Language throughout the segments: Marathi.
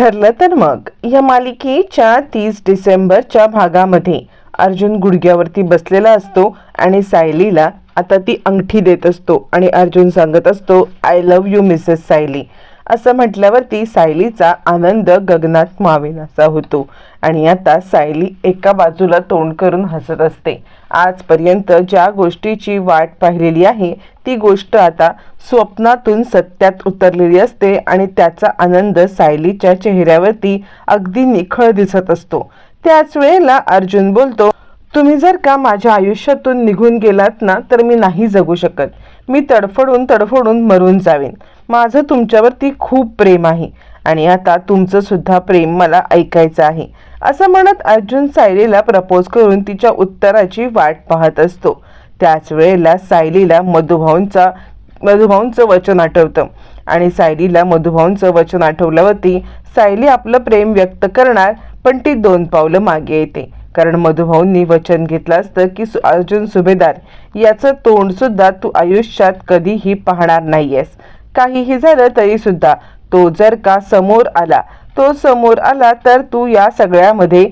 ठरलं तर मग. या मालिकेच्या तीस डिसेंबरच्या भागामध्ये अर्जुन गुडघ्यावरती बसलेला असतो आणि सायलीला आता ती अंगठी देत असतो आणि अर्जुन सांगत असतो I love you Mrs Sayali. असं म्हटल्यावरती सायलीचा आनंद गगनात मावेनासा होतो. आणि आता सायली एका बाजूला तोंड करून हसत असते. आजपर्यंत ज्या गोष्टीची वाट पाहिलेली आहे ती गोष्ट आता स्वप्नातून सत्यात उतरलेली असते आणि त्याचा आनंद सायलीच्या चेहऱ्यावरती अगदी निखळ दिसत असतो. त्याच वेळेला अर्जुन बोलतो तुम्ही जर का माझ्या आयुष्यातून निघून गेलात ना तर मी नाही जगू शकत. मी तडफडून तडफडून मरून जावेन. माझं तुमच्यावरती खूप प्रेम आहे आणि आता तुमचं सुद्धा प्रेम मला ऐकायचं आहे. असं म्हणत अर्जुन सायलीला प्रपोज करून तिच्या उत्तराची वाट पाहत असतो. त्याच वेळेला सायलीला मधुभाऊंचा मधुभाऊंचं वचन आठवतं. आणि सायलीला मधुभाऊंचं वचन आठवल्यावरती सायली आपलं प्रेम व्यक्त करणार पण ती दोन पावलं मागे येते. कारण मधुभाऊंनी वचन घेतलं असतं की सु- अर्जुन सुभेदार याचं तोंडसुद्धा तू आयुष्यात कधीही पाहणार नाहीयेस. काहीही झालं तरी सुद्धा तो जर का समोर आला तो समोर आला तर तू या सगळ्यामध्ये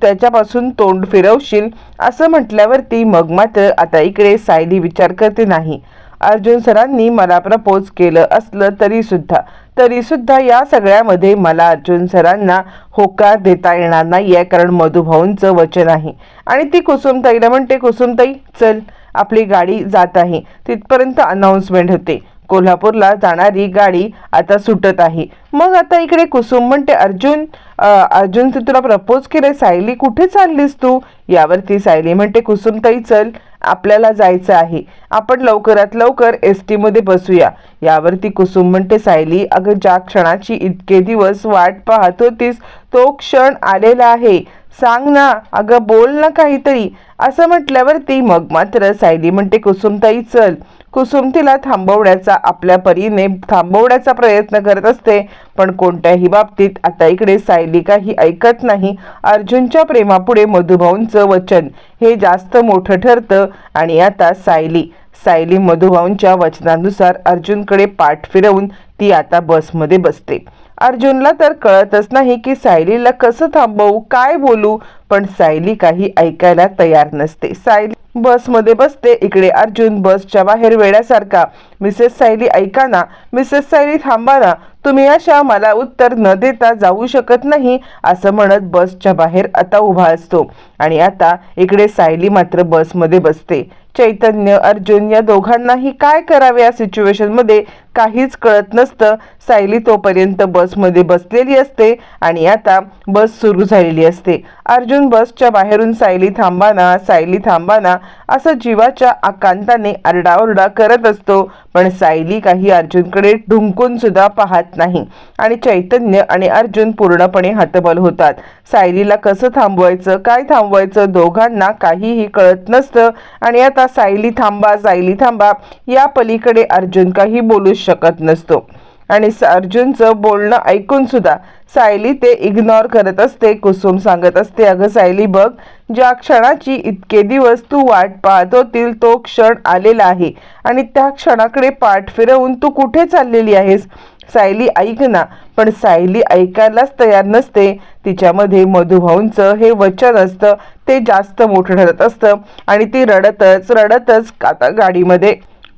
त्याच्यापासून तोंड फिरवशील असं म्हटल्यावरती मग मात्र आता इकडे सायली विचार करते नाही. अर्जुन सरांनी मला प्रपोज केलं असलं तरी सुद्धा तरी सुद्धा या सगळ्यामध्ये मला अर्जुन सरांना होकार देता येणार नाही आहे कारण मधुभाऊंचं वचन आहे. आणि ती कुसुमताईला म्हणते कुसुमताई चल आपली गाडी जात आहे. तिथपर्यंत अनाऊन्समेंट होते. कोल्हापूरला जाणारी गाडी आता सुटत आहे. मग आता इकडे कुसुम म्हणते अर्जुन अर्जुन तू तुला प्रपोज केले सायली कुठे चाललीस तू? यावरती सायली म्हणते कुसुमताई चल आपल्याला जायचं आहे. आपण लवकरात लवकर एस टीमध्ये बसूया. यावरती कुसुम म्हणते सायली अगं ज्या क्षणाची इतके दिवस वाट पाहत होतीस तो क्षण आलेला आहे. सांग ना. अगं बोल ना काहीतरी. असं म्हटल्यावरती मग मात्र सायली म्हणते कुसुमताई चल. कुसुम तिला थांबवण्याचा आपल्या परीने थांबवण्याचा प्रयत्न करत असते. पण कोणत्याही बाबतीत आता इकडे सायली काही ऐकत नाही. अर्जुनच्या प्रेमापुढे मधुभाऊंचं वचन हे जास्त मोठं ठरतं आणि आता सायली सायली मधुभाऊंच्या वचनानुसार अर्जुनकडे पाठ फिरवून ती आता बसमध्ये बसते. अर्जुनला तर कळतच नाही की सायलीला कसं थांबवू काय बोलू पण सायली काही ऐकायला तयार नसते. सायली बसमध्ये बसते इकडे अर्जुन बसच्या बाहेर वेड्यासारखा. मिसेस सायली ऐका ना. मिसेस सायली थांबा ना. तुम्ही अशा मला उत्तर न देता जाऊ शकत नाही असं म्हणत बसच्या बाहेर आता उभा असतो. आणि आता इकडे सायली मात्र बसमध्ये बसते. चैतन्य अर्जुन या दोघांनाही काय करावे या सिच्युएशनमध्ये काहीच कळत नसतं. सायली तोपर्यंत बसमध्ये बसलेली असते आणि आता बस सुरू झालेली असते. अर्जुन बसच्या बाहेरून सायली थांबाना सायली थांबाना असं जीवाच्या आकांताने आरडाओरडा करत असतो. पण सायली काही अर्जुनकडे ढुंकून सुद्धा पाहत नाही. आणि चैतन्य आणि अर्जुन पूर्णपणे हतबल होतात. सायलीला कसं थांबवायचं काय थांब थांबवायचं दोघांना काहीही कळत नसतं. आणि आता सायली थांबा सायली थांबा या पलीकडे अर्जुन काही बोलूच शकत नसतो. आणि अर्जुनचं बोलणं ऐकून सुद्धा सायली ते इग्नोर करत असते कुसुम सांगत असते अगं सायली बघ ज्या क्षणाची इतके दिवस तू वाट पाहत होतील तो क्षण आलेला आहे. आणि त्या क्षणाकडे पाठ फिरवून तू कुठे चाललेली आहेस? सायली ऐक ना पण सायली ऐकायलाच तयार नसते. तिच्यामध्ये मधुभाऊंचं हे वचन असतं. ते जास्त मोठं ठरत असतं आणि ती रडतच रडतच आता गाडीमध्ये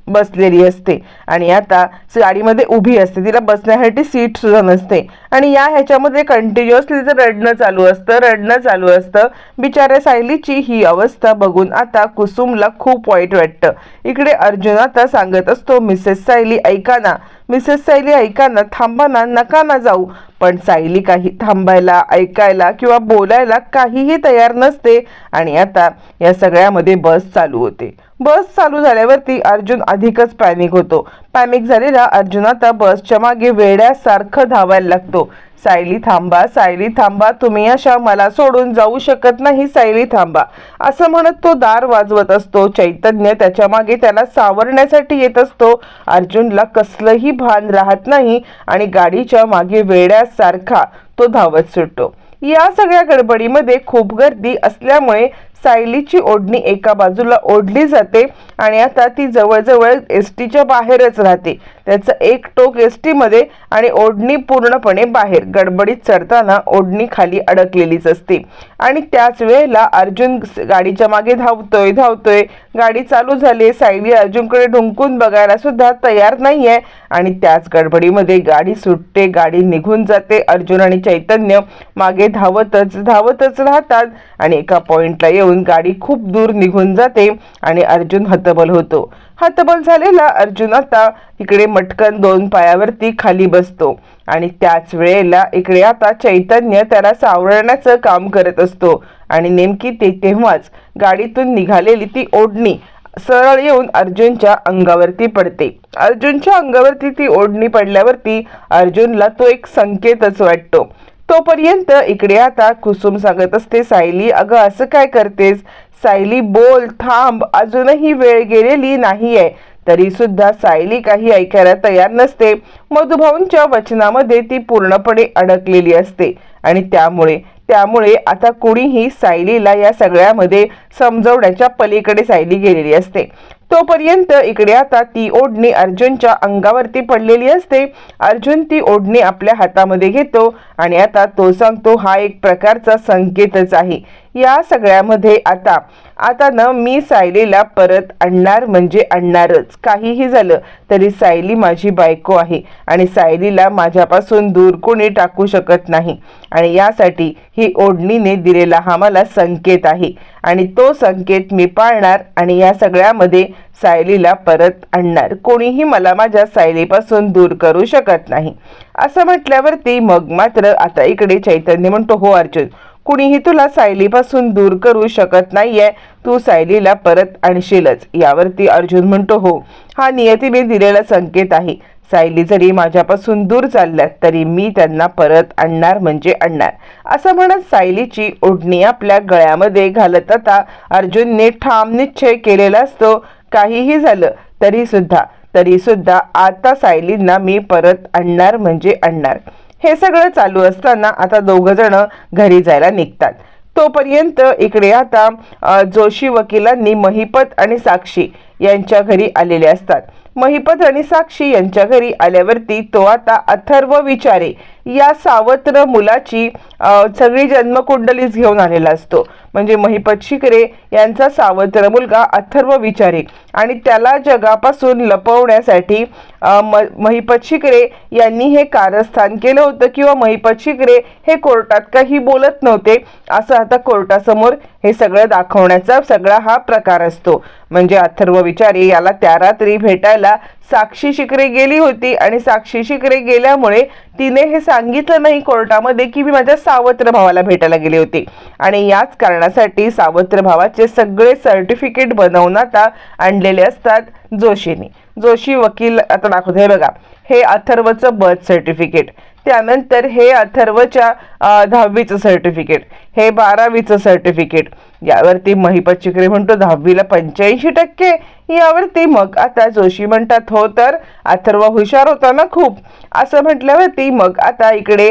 बसलेली असते. आणि आता गाडीमध्ये उभी असते. तिला बसण्यासाठी सीट सुद्धा नसते. आणि या ह्याच्यामध्ये कंटिन्युअसली तिचं रडणं चालू असतं रडणं चालू असतं बिचाऱ्या सायलीची ही अवस्था बघून आता कुसुमला खूप वाईट वाटतं. इकडे अर्जुन आता सांगत असतो मिसेस सायली ऐका ना. मिसेस सायली ऐका ना थांबा ना नका ना जाऊ. पण सायली काही थांबायला ऐकायला किंवा बोलायला काहीही तयार नसते. आणि आता या सगळ्यामध्ये बस चालू होते. बस चालू झाल्यावरती अर्जुन अधिकच पॅनिक होतो. पॅनिक झालेला अर्जुन आता बसच्या मागे वेड्यासारखं धावायला लागतो. सायली थांबा सायली थांबा तुम्ही अशा मला सोडून जाऊ शकत नाही सायली थांबा. असं म्हणत तो दार वाजवत असतो. चैतन्य त्याच्यामागे त्याला सावरण्यासाठी येत असतो. अर्जुनला कसलंही भान राहत नाही आणि गाडीच्या मागे वेड्यासारखा तो धावत सुटतो. या सगळ्या गडबडीमध्ये खूप गर्दी असल्यामुळे सायलीची ओढणी एका बाजूला ओढली जाते आणि आता ती जवळजवळ एस टीच्या बाहेरच राहते. त्याचं एक टोक एस टीमध्ये आणि ओढणी पूर्णपणे बाहेर. गडबडीत चढताना ओढणी खाली अडकलेलीच असते. आणि त्याच वेळेला अर्जुन गाडीच्या मागे धावतोय धावतोय. गाडी चालू झाली. सायली अर्जुनकडे ढुंकून बघायला सुद्धा तयार आहे आणि त्याच गडबडीमध्ये गाडी सुटते गाडी निघून जाते. अर्जुन आणि चैतन्य मागे धावतच धावतच राहतात आणि एका पॉईंटला येऊन गाडी खूप दूर निघून जाते आणि अर्जुन हतबल होतो. हतबल झालेला अर्जुन आता इकडे मटकन दोन पायावरती खाली बसतो. आणि त्याच वेळेला इकडे आता चैतन्य त्याला सावरण्याचं काम करत असतो. आणि नेमकी ते तेव्हाच गाडीतून निघालेली ती ओढणी सरळ येऊन अर्जुनच्या अंगावरती पडते. अर्जुनच्या अंगावरती ती ओढणी पडल्यावरती अर्जुनला तो एक संकेतच वाटतो. तोपर्यंत इकडे आता कुसुम सांगत असते सायली अगं असं काय करतेस? सायली बोल थांब अजूनही वेळ गेलेली नाहीये. तरी सुद्धा सायली काही ऐकायला तयार नसते. मधुभाऊंच्या वचनामध्ये ती पूर्णपणे अडकलेली असते आणि त्यामुळे त्यामुळे आता कुणीही सायलीला या सगळ्यामध्ये समजवण्याच्या पलीकडे सायली गेलेली असते. तोपर्यंत इकडे आता ती ओढणी अर्जुनच्या अंगावरती पडलेली असते. अर्जुन ती ओढणी आपल्या हातामध्ये घेतो आणि आता तो सांगतो हा एक प्रकारचा संकेतच आहे. या सगळ्यामध्ये आता आता ना मी सायलीला परत आणणार म्हणजे आणणारच. काहीही झालं तरी सायली माझी बायको आहे आणि सायलीला माझ्यापासून दूर कोणी टाकू शकत नाही. आणि यासाठी ही ओढणीने दिलेला हा मला संकेत आहे. आणि तो संकेत मी पाळणार आणि या सगळ्यामध्ये सायलीला परत आणणार. कोणीही मला माझ्या सायलीपासून दूर करू शकत नाही. असं म्हटल्यावरती मग मात्र आता इकडे चैतन्य म्हणतो हो अर्जुन कुणीही तुला सायलीपासून दूर करू शकत नाहीये. तू सायलीला परत आणशीलच. यावरती अर्जुन म्हणतो हो हा नियतीने दिलेला संकेत आहे. सायली जरी माझ्यापासून दूर चालल्यात तरी मी त्यांना परत आणणार म्हणजे आणणार. असं म्हणत सायलीची ओढणी आपल्या गळ्यामध्ये घालत आता अर्जुनने ठाम निश्चय केलेला असतो. काहीही झालं तरी सुद्धा तरी सुद्धा आता सायलींना मी परत आणणार म्हणजे आणणार. हे सगळं चालू असताना आता दोघ जण घरी जायला निघतात. तोपर्यंत इकडे आता जोशी वकिलांनी महिपत आणि साक्षी यांच्या घरी आलेले असतात. महिपत आणि साक्षी यांच्या घरी आल्यावरती तो आता अथर्व विचारे या सावत्र मुलाची सगळी जन्मकुंडलीच घेऊन आलेला असतो. म्हणजे महिपत शिकरे यांचा सावत्र मुलगा अथर्व विचारे आणि त्याला जगापासून लपवण्यासाठी म महिपत शिकरे यांनी हे कारस्थान केलं होतं किंवा महिपत शिकरे हे कोर्टात काही बोलत नव्हते असं आता कोर्टासमोर हे सगळं दाखवण्याचा सगळा हा प्रकार असतो. म्हणजे अथर्व विचारे याला त्या रात्री भेटायला साक्षी शिकरे गेली होती आणि साक्षी शिकरे गेल्यामुळे तिने हे सांगितलं नाही कोर्टामध्ये की मी माझ्या सावत्र भावाला भेटायला गेली होती. आणि याच कारणासाठी सावत्र भावाचे सगळे सर्टिफिकेट बनवून आता आणलेले असतात जोशीने. जोशी वकील आता दाखवतो हे बघा. हे अथर्वचं बर्थ सर्टिफिकेट त्यानंतर हे अथर्वच्या दहावीचं सर्टिफिकेट हे बारावीचं सर्टिफिकेट यावरती महिपत चिकरे म्हणतो दहावीला पंच्याऐंशी टक्के. यावरती मग आता जोशी म्हणतात हो तर. अथर्व हुशार होता ना खूप. असं म्हटल्यावरती मग आता इकडे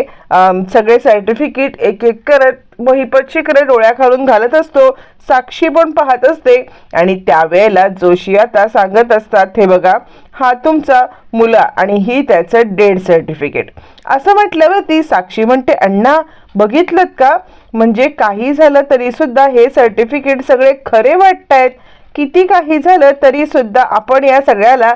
सगळे सर्टिफिकेट एक एक करत महिपत शिकरे डोळ्या खालून घालत असतो. साक्षी पण पाहत असते. आणि त्यावेळेला जोशी आता सांगत असतात हे बघा हा तुमचा मुला आणि ही त्याचं डेड सर्टिफिकेट. असं म्हटल्यावर ती साक्षी म्हणते अण्णा बघितलं का? म्हणजे काही झालं तरी सुद्धा हे सर्टिफिकेट सगळे खरे वाटतायत. किती काही झालं तरी सुद्धा आपण या सगळ्याला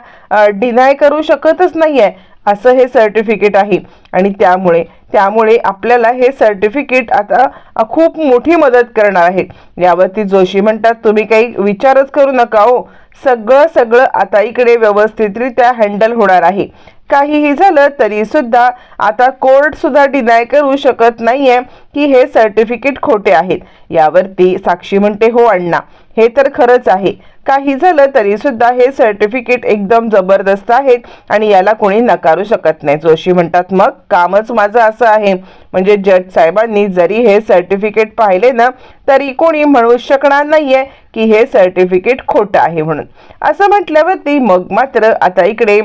डिनाय करू शकतच नाहीये. असं हे सर्टिफिकेट आहे. आणि त्यामुळे त्यामुळे आपल्याला हे सर्टिफिकेट आता खूप मोठी मदत करणार आहे. यावरती जोशी म्हणतात तुम्ही काही विचारच करू नका हो. सगळं सगळं आता इकडे व्यवस्थितरित्या हँडल होणार आहे. काहीही झालं तरी सुद्धा आता कोर्ट सुद्धा डिनाय करू शकत नाहीये की हे सर्टिफिकेट खोटे आहेत. यावरती साक्षी म्हणते हो अण्णा हे तर खरंच आहे. काही झालं तरी सुद्धा हे सर्टिफिकेट एकदम जबरदस्त आहेत आणि याला कोणी नकारू शकत नाही. जोशी म्हणतात मग कामच माझं असं आहे. म्हणजे जज साहेबांनी जरी हे सर्टिफिकेट पाहिले ना तरी कोणी म्हणू शकणार नाहीये की हे सर्टिफिकेट खोटं आहे म्हणून. असं म्हटल्यावरती मग मात्र आता इकडे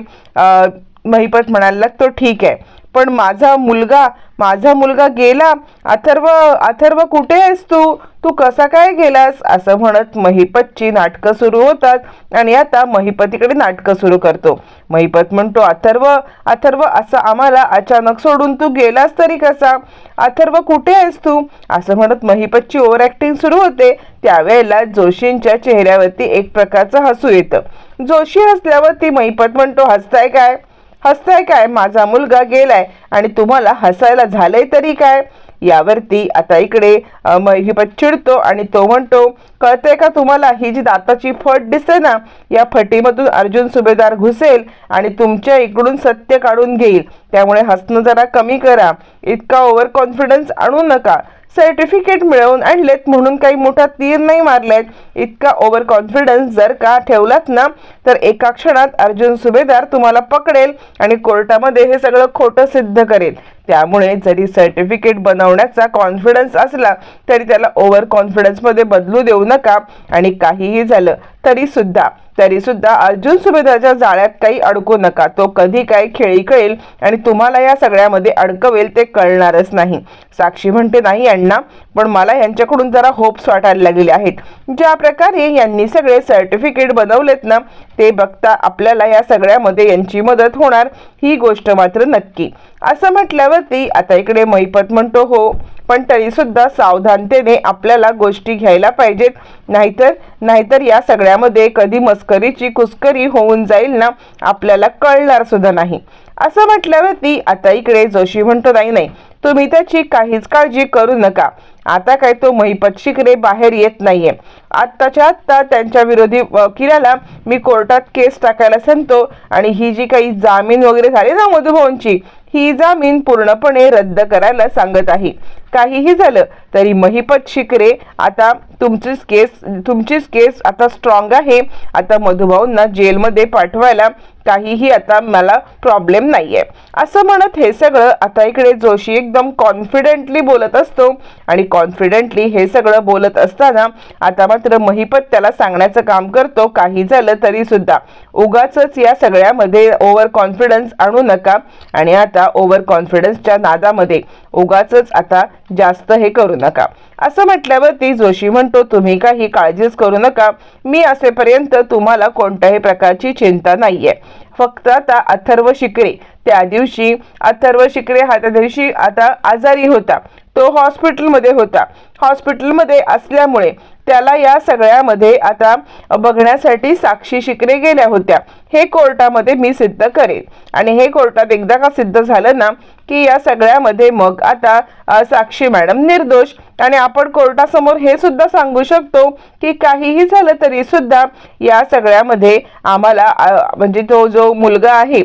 महिपत म्हणायला लागतो ठीक आहे. पण माझा मुलगा माझा मुलगा गेला. अथर्व अथर्व कुठे आहेस तू? तू कसा काय गेलास? असं म्हणत महिपतची नाटकं सुरू होतात आणि आता महिपतीकडे नाटकं सुरू करतो. महिपत म्हणतो अथर्व अथर्व असं आम्हाला अचानक सोडून तू गेलास तरी कसा? अथर्व कुठे आहेस तू? असं म्हणत महिपतची ओव्हर ॲक्टिंग सुरू होते. त्यावेळेला जोशींच्या चेहऱ्यावरती एक प्रकारचं हसू येतं. जोशी हसल्यावरती महिपत म्हणतो हसताय काय? हसताय काय? माझा मुलगा गेलाय. आणि तुम्हाला हसायला झालंय तरी काय? यावरती आता इकडे महिपत चिडतो आणि तो म्हणतो कळतंय का तुम्हाला ही जी दाताची फट दिसते ना या फटीमधून अर्जुन सुभेदार घुसेल आणि तुमच्या इकडून सत्य काढून घेईल. त्यामुळे हसणं जरा कमी करा. इतका ओव्हर कॉन्फिडन्स आणू नका. सर्टिफिकेट मिळवून आणलेत म्हणून काही मोठा तीर नाही मारलेत इतका ओव्हर कॉन्फिडन्स जर का ठेवलात ना तर एका क्षणात अर्जुन सुभेदार तुम्हाला पकडेल आणि कोर्टामध्ये हे सगळं खोटं सिद्ध करेल. त्यामुळे जरी सर्टिफिकेट बनवण्याचा कॉन्फिडन्स असला तरी त्याला ओव्हर कॉन्फिडन्समध्ये बदलू देऊ नका. आणि काहीही झालं तरी सुद्धा तरी सुद्धा अर्जुन सुभेदारच्या जाळ्यात काही अडकू नका. तो कधी काय खेळी कळेल आणि तुम्हाला या सगळ्यामध्ये अडकवेल ते कळणारच नाही. साक्षी म्हणते नाही अण्णा पण मला यांच्याकडून जरा होप्स वाटायला लागलेले आहेत. ज्या प्रकारे यांनी सगळे सर्टिफिकेट बनवलेत ना ते बघता आपल्याला या सगळ्यामध्ये यांची मदत होणार ही गोष्ट मात्र नक्की. असं म्हटल्यावरती आता इकडे मैपत म्हणतो हो पण तरीसुद्धा सावधानतेने आपल्याला गोष्टी घ्यायला पाहिजेत. नाहीतर नाहीतर या सगळ्यामध्ये कधी मस्करीची कुस्करी होऊन जाईल ना आपल्याला कळणार सुद्धा नाही. असं म्हटल्यावरती आता इकडे जोशी म्हणतो नाही नाही तुम्ही त्याची काहीच काळजी करू नका. आता काय तो महिपत बाहेर येत नाहीये. आत्ताच्या आत्ता त्यांच्या विरोधी वकिलाला मी कोर्टात केस टाकायला सांगतो आणि ही जी काही जामीन वगैरे झाली ना मधुभाऊंची ही जामीन पूर्णपणे रद्द करायला सांगत आहे. काहीही झालं तरी महिपत शिकरे आता तुमचीच केस तुमचीच केस आता स्ट्रॉंग आहे. आता मधुभाऊंना जेलमध्ये पाठवायला काहीही आता मला प्रॉब्लेम नाही आहे असं म्हणत हे सगळं आता इकडे जोशी एकदम कॉन्फिडेंटली बोलत असतो. आणि कॉन्फिडेंटली हे सगळं बोलत असताना आता मात्र महिपत त्याला सांगण्याचं काम करतो. काही झालं तरी सुद्धा. उगाच या सगळ्यामध्ये ओव्हर कॉन्फिडन्स आणू नका. आणि आता ओव्हर कॉन्फिडन्सच्या नादामध्ये उगाच आता जास्त हे करू नका. असं म्हटल्यावरती जोशी म्हणतो तुम्ही काही काळजीच करू नका. मी असेपर्यंत तुम्हाला कोणत्याही प्रकारची चिंता नाहीये. फक्त आता अथर्व शिकरे त्या दिवशी अथर्व शिकरे हा त्या दिवशी आता आजारी होता. तो हॉस्पिटलमध्ये होता. हॉस्पिटलमध्ये असल्यामुळे त्याला या सगळ्यामध्ये आता बघण्यासाठी साक्षी शिकरे गेल्या होत्या. हे कोर्टामध्ये मी सिद्ध करेन. आणि हे कोर्टात एकदा का सिद्ध झालं ना की या सगळ्यामध्ये मग आता साक्षी मॅडम निर्दोष. आणि आपण कोर्टासमोर हे सुद्धा सांगू शकतो की काहीही झालं तरी सुद्धा या सगळ्यामध्ये आम्हाला म्हणजे तो जो मुलगा आहे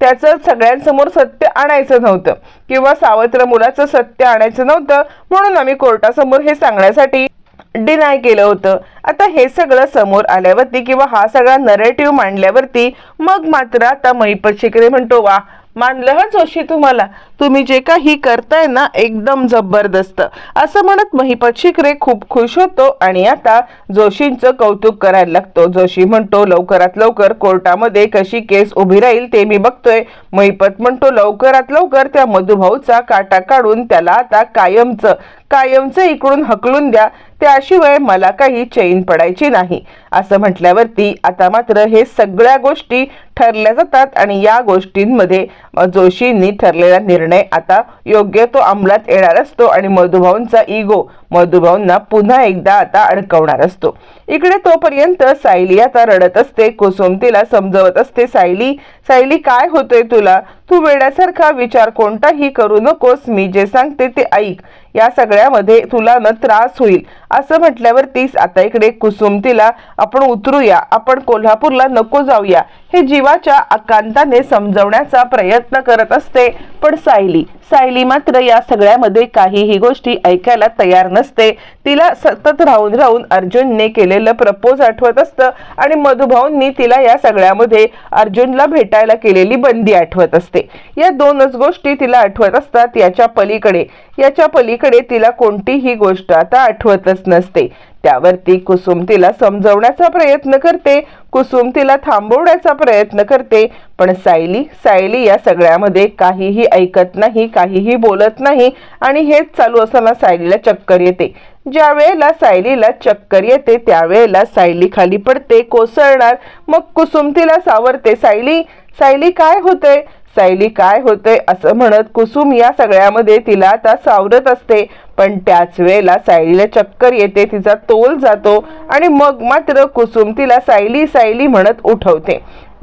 त्याचं सगळ्यांसमोर सत्य आणायचं नव्हतं. किंवा सावत्र मुलाचं सत्य आणायचं नव्हतं. म्हणून आम्ही कोर्टासमोर हे सांगण्यासाठी डिनाय केलं होतं. आता हे सगळं समोर आल्यावरती किंवा हा सगळा नरेटिव्ह मांडल्यावरती मग मात्र आता महिपत शिकरे म्हणतो वा मानलं हा जोशी तुम्हाला? तुम्ही जे काही करताय ना एकदम जबरदस्त. असं म्हणत महिपत शिकरे खूप खुश होतो आणि आता जोशींचं कौतुक करायला लागतो. जोशी म्हणतो लवकरात लवकर कोर्टामध्ये कशी केस उभी राहील ते मी बघतोय. महिपत म्हणतो लवकरात लवकर त्या मधुभाऊचा काटा काढून त्याला आता कायमचं कायमचे इकडून हकलून द्या त्याशिवाय मला काही चैन पडायची नाही. असं म्हटल्यावरती आता मात्र हे सगळ्या गोष्टी ठरल्या जातात आणि या गोष्टींमध्ये जोशींनी ठरलेला निर्णय आता योग्य तो अंमलात येणार असतो आणि मधुभाऊंचा इगो मधुभाऊंना पुन्हा एकदा आता अडकवणार असतो. इकडे तोपर्यंत सायली आता रडत असते कुसुम तिला समजवत असते सायली सायली काय होतंय तुला? तू वेड्यासारखा विचार कोणताही करू नकोस मी जे सांगते ते ऐक. या सगळ्यामध्ये तुला ना त्रास होईल. असं म्हटल्यावर तीस आता इकडे कुसुम तिला आपण उतरूया आपण कोल्हापूरला नको जाऊया. हे जीवाच्या आकांताने समजवण्याचा प्रयत्न करत असते पण सायली सायली मात्र या सगळ्यामध्ये काहीही गोष्टी ऐकायला तयार नसते. तिला सतत राहून राहून अर्जुनने केलेलं प्रपोज आठवत असतं आणि मधुभाऊंनी तिला या सगळ्यामध्ये अर्जुनला भेटायला केलेली बंदी आठवत असते. या दोनच गोष्टी तिला आठवत असतात याच्या पलीकडे. याच्या पलीकडे तिला कोणतीही गोष्ट आता आठवतच नसते. त्यावरती कुसुम तिला समजवण्याचा प्रयत्न करते कुसुम तिला थांबवण्याचा प्रयत्न करते पण सायली सायली या सगळ्यामध्ये काहीही ऐकत नाही काहीही बोलत नाही आणि हेच चालू असताना सायलीला चक्कर येते. ज्या वेळेला सायलीला चक्कर येते त्यावेळेला सायली खाली पडते कोसळणार. मग कुसुम तिला सावरते सायली सायली काय होतंय? सायली काय होतंय असं म्हणत कुसुम या सगळ्यामध्ये तिला आता सावरत असते. पण त्याच वेळेला सायलीला चक्कर येते तिचा तोल जातो आणि मग मात्र कुसुम तिला सायली सायली म्हणत उठवते.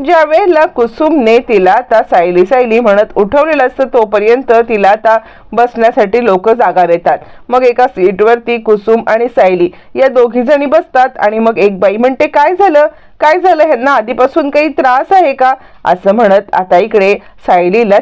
ज्या वेळेला कुसुमने तिला आता सायली सायली म्हणत उठवलेलं असतं तोपर्यंत तिला आता बसण्यासाठी लोक जागा देतात. मग एका सीटवरती कुसुम आणि सायली या दोघी जणी बसतात आणि मग एक बाई म्हणते काय झालं? काय झालं? ह्यांना आधीपासून काही त्रास आहे का? असं म्हणत आता इकडे सायलीला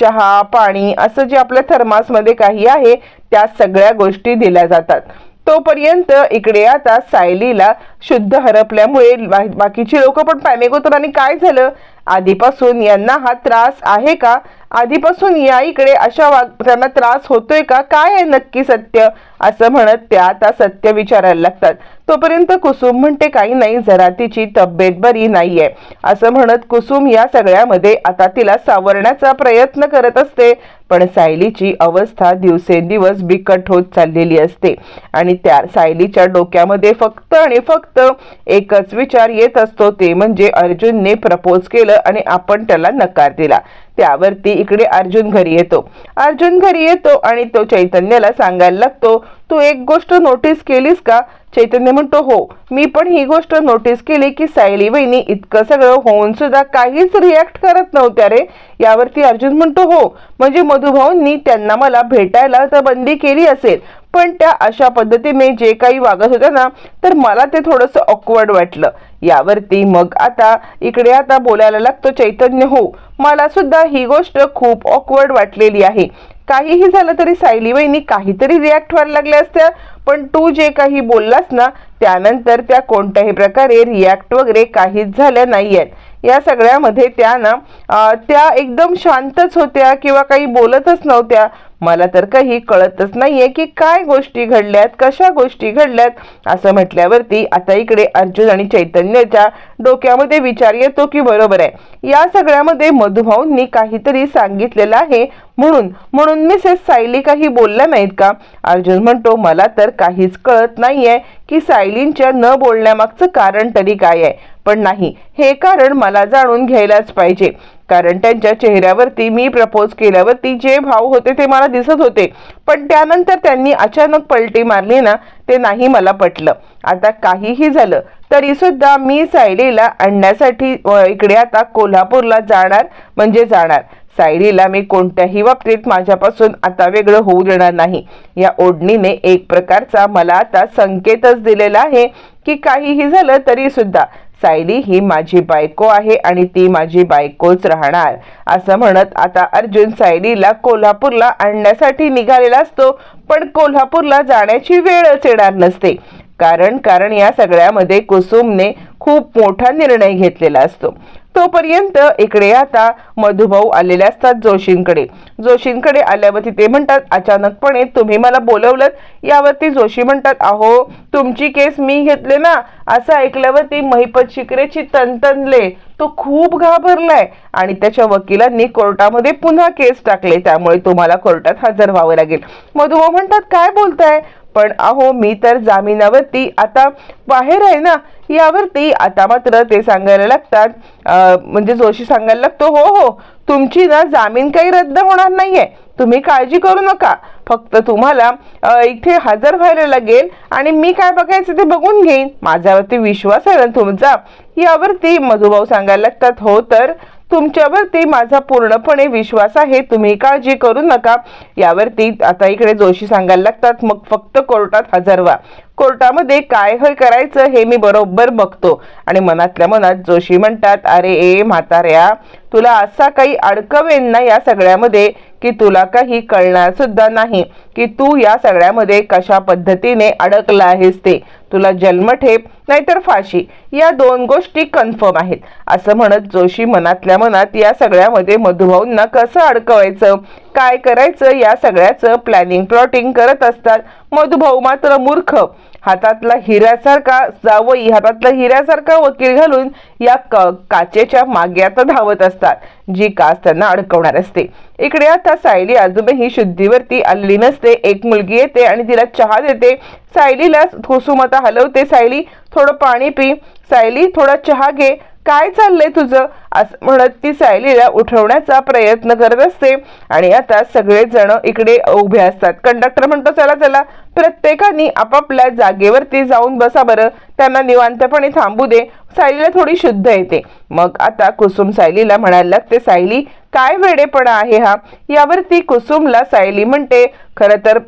चहा पाणी असं जे आपल्या थर्मासमध्ये काही आहे त्या सगळ्या गोष्टी दिल्या जातात. तोपर्यंत इकडे आता सायलीला शुद्ध हरपल्यामुळे बाकीची लोक पण पॅनिक होतात आणि काय झालं? आधीपासून यांना हा त्रास आहे का? आधीपासून या इकडे अशा वाग त्यांना त्रास होतोय का? काय आहे नक्की सत्य? असं म्हणत त्या आता सत्य विचारायला लागतात. तोपर्यंत कुसुम म्हणते काही नाही जरा तिची तब्येत बरी नाहीये. असं म्हणत कुसुम या सगळ्यामध्ये आता तिला सावरण्याचा प्रयत्न करत असते. पण सायलीची अवस्था दिवसेंदिवस बिकट होत चाललेली असते. आणि त्या सायलीच्या डोक्यामध्ये फक्त आणि फक्त एकच विचार येत असतो. ते म्हणजे अर्जुनने प्रपोज केलं आणि आपण त्याला नकार दिला. त्यावरती इकडे अर्जुन घरी येतो. अर्जुन घरी येतो आणि तो चैतन्याला सांगायला लागतो तू एक गोष्ट नोटीस केलीस का? चैतन्य म्हणतो हो मी पण ही गोष्ट नोटीस केली की सायली वहिनी इतकं सगळं होऊन सुद्धा काहीच रिॲक्ट करत नव्हत्या रे. यावरती अर्जुन म्हणतो हो म्हणजे मधुभाऊंनी त्यांना मला भेटायला तर बंदी केली असेल पण त्या अशा पद्धतीने जे काही वागत होत्या ना तर मला ते थोडंसं ऑकवर्ड वाटलं. यावरती मग आता इकडे आता बोलायला लागतो चैतन्य हो. मला सुद्धा ही गोष्ट खूप ऑकवर्ड वाटलेली आहे. काहीही झालं तरी सायली वहिनी काहीतरी रिॲक्ट व्हायला लागल्या असत्या. पण तू जे काही बोललास ना त्यानंतर त्या कोणत्याही प्रकारे रिॲक्ट वगैरे काहीच झाल्या नाही आहेत या सगळ्यामध्ये त्या ना त्या एकदम शांतच होत्या किंवा काही बोलतच नव्हत्या. मला तर काही कळतच नाहीये की काय गोष्टी घडल्यात कशा गोष्टी घडल्यात असं म्हटल्यावरती आता इकडे अर्जुन आणि चैतन्याच्या डोक्यामध्ये विचार येतो की बरोबर आहे. या सगळ्यामध्ये मधुभाऊंनी काहीतरी सांगितलेलं आहे म्हणून म्हणून मिसेस सायली काही बोलल्या नाहीत का? अर्जुन म्हणतो मला तर काहीच कळत नाहीये की सायलींच्या न बोलण्यामागचं कारण तरी काय आहे. पण नाही हे कारण मला जाणून घ्यायलाच पाहिजे. कारण त्यांच्या चेहऱ्यावरती मी प्रपोज केल्यावरती जे भाव होते ते मला दिसत होते. पण त्यानंतर त्यांनी अचानक पलटी मारली ना ते नाही मला पटलं. आता काहीही झालं तरी सुद्धा मी सायलीला आणण्यासाठी इकडे आता कोल्हापूरला जाणार म्हणजे जाणार. सायलीला मी कोणत्याही बाबतीत माझ्यापासून आता वेगळं होऊ देणार नाही. या ओढणीने एक प्रकारचा मला आता संकेतच दिलेला आहे की काहीही झालं तरी सुद्धा सायली ही माझी बायको आहे आणि ती माझी बायकोच राहणार. असं म्हणत आता अर्जुन सायलीला कोल्हापूरला आणण्यासाठी निघालेला असतो पण कोल्हापूरला जाण्याची वेळच येणार नसते. कारण कारण या सगळ्यामध्ये कुसुमने खूप मोठा निर्णय घेतलेला असतो. तोपर्यंत इकडे आता मधुभाऊ आलेले असतात जोशींकडे. जोशींकडे आल्यावरती ते म्हणतात अचानकपणे तुम्ही मला बोलवलं यावरती जोशी म्हणतात अहो तुमची केस मी घेतले ना असं ऐकल्यावरती महिपत शिकरेची तनतनले. तो खूप घाबरलाय. आणि त्याच्या वकिलांनी कोर्टामध्ये पुन्हा केस टाकले. त्यामुळे तुम्हाला कोर्टात हजर व्हावं लागेल. मधुभाऊ म्हणतात काय बोलताय? पण अहो मी तर जामिनावरती आता बाहेर आहे ना यावरती. आता मात्र ते सांगायला लागतात. म्हणजे जोशी सांगायला लागतो हो हो तुमची ना जामीन काही रद्द होणार नाहीये. तुम्ही काळजी करू नका. फक्त तुम्हाला इथे हजर व्हायला लागेल आणि मी काय बघायचं ते बघून घेईन. माझ्यावरती विश्वास आहे ना तुमचा. यावरती मधुभाऊ सांगायला लागतात हो तर तुमच्यावरती माझा पूर्णपणे विश्वास आहे. तुम्ही काळजी करू नका. यावरती आता इकडे जोशी सांगायला लागतात मग फक्त कोर्टात हजर व्हा कोर्टामध्ये काय हय करायचं हे मी बरोबर बघतो. आणि मनातल्या मनात जोशी म्हणतात अरे ए म्हाताऱ्या तुला असा काही अडकवेन ना या सगळ्यामध्ये. की तुला काही कळणार सुद्धा नाही की तू या सगळ्यामध्ये कशा पद्धतीने अडकला आहेस ते. तुला जन्मठेप नाहीतर फाशी या दोन गोष्टी कन्फर्म आहेत. असं म्हणत जोशी मनातल्या मनात या सगळ्यामध्ये मधुभाऊंना कसं अडकवायचं? काय करायचं? या सगळ्याचं प्लॅनिंग प्लॉटिंग करत असतात. मधुभाऊ मात्र मूर्ख. हातातला हिऱ्यासारखा जावई हातातला हिऱ्यासारखा वकील घालून या क- काचेच्या मागे आता धावत असतात जी काच त्यांना अडकवणार असते. इकडे आता सायली अजूनही शुद्धीवरती आलेली नसते. एक मुलगी येते आणि तिला चहा देते. सायलीला कुसुम हलवते. सायली थोडं पाणी पी. सायली थोडा चहा घे. काय चाललंय तुझं? असं म्हणत ती सायलीला उठवण्याचा प्रयत्न करत असते. आणि आता सगळेजण इकडे उभे असतात. कंडक्टर म्हणतो चला चला. प्रत्येकाने आपापल्या जागेवरती जाऊन बसा बरं. त्यांना निवांतपणे थांबू दे. सायलीला थोडी शुद्ध येते. मग आता कुसुम सायलीला म्हणायला लागते सायली काय वेडेपणा आहे हा? यावरती कुसुमला सायली म्हणते खरं तर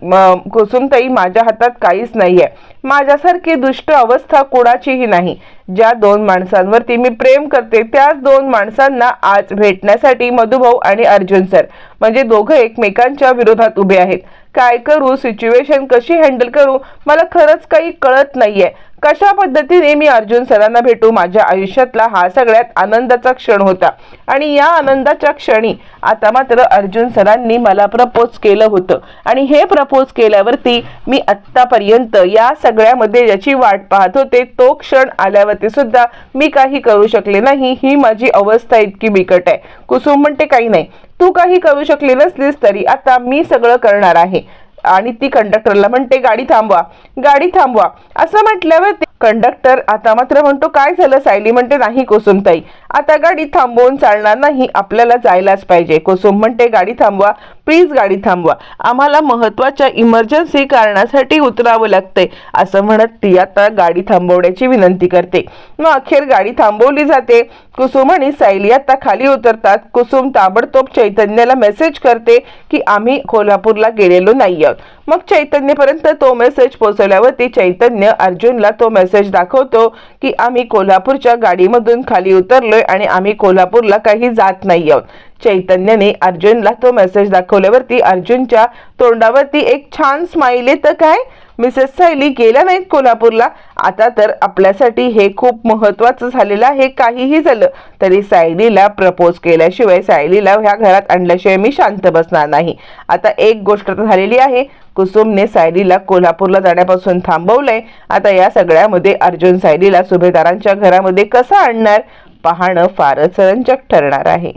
कुसुमताई माझ्या हातात काहीच नाहीये. माझ्यासारखी दुष्ट अवस्था कोणाचीही नाही. ज्या दोन माणसांवरती मी प्रेम करते त्याच दोन माणसांना आज भेटण्यासाठी मधुभाऊ आणि अर्जुन सर म्हणजे दोघं एकमेकांच्या विरोधात उभे आहेत. काय करू सिच्युएशन कशी हँडल करू मला खरंच काही कळत नाहीये. कशा पद्धतीने मी अर्जुन सरांना भेटू माझ्या आयुष्यातला हा सगळ्यात आनंदाचा क्षण होता. आणि या आनंदाच्या क्षणी आता मात्र अर्जुन सरांनी मला प्रपोज केलं होतं. आणि हे प्रपोज केल्यावरती मी आत्तापर्यंत या सगळ्यामध्ये ज्याची वाट पाहत होते तो क्षण आल्यावरती सुद्धा मी काही करू शकले नाही. ही माझी अवस्था इतकी बिकट आहे. कुसुम म्हणते काही नाही. तू काही करू शकली नसलीस तरी आता मी सगळं करणार आहे. आणि ती कंडक्टरला म्हणते गाडी थांबवा. गाडी थांबवा. असं म्हटल्यावर कंडक्टर आता मात्र म्हणतो काय झालं सायली? म्हणते नाही कुसुमताई. आता गाडी थांबवून चालणार नाही. आपल्याला जायलाच पाहिजे. कुसुम म्हणते गाडी थांबवा. प्लीज गाडी थांबवा. आम्हाला महत्त्वाच्या इमर्जन्सी कारणासाठी उतरावं लागतंय असं म्हणत ती आता गाडी थांबवण्याची विनंती करते. मग अखेर गाडी थांबवली जाते. कुसुम आणि सायली आता खाली उतरतात. कुसुम ताबडतोब चैतन्याला मेसेज करते की आम्ही कोल्हापूरला गेलेलो नाही आहोत मग चैतन्यपर्यंत तो मेसेज पोहोचवल्यावरती चैतन्य अर्जुनला तो मेसेज दाखवतो की आम्ही कोल्हापूरच्या गाडीमधून खाली उतरलोय आणि आम्ही कोल्हापूरला काही जात नाही आहोत चैतन्याने अर्जुनला तो मेसेज दाखवल्यावरती अर्जुनच्या तोंडावरती एक छान स्माईल येतं काय? मिसेस सायली गेल्या नाहीत कोल्हापूरला. आता तर आपल्यासाठी हे खूप महत्वाचं झालेलं आहे. काहीही झालं तरी सायलीला प्रपोज केल्याशिवाय सायलीला ह्या घरात आणल्याशिवाय मी शांत बसणार नाही. आता एक गोष्ट तर झालेली आहे. कुसुमने सायलीला कोल्हापूरला जाण्यापासून थांबवलंय. आता या सगळ्यामध्ये अर्जुन सायलीला सुभेदारांच्या घरामध्ये कसं आणणार? पाहणं फारच रंजक ठरणार आहे.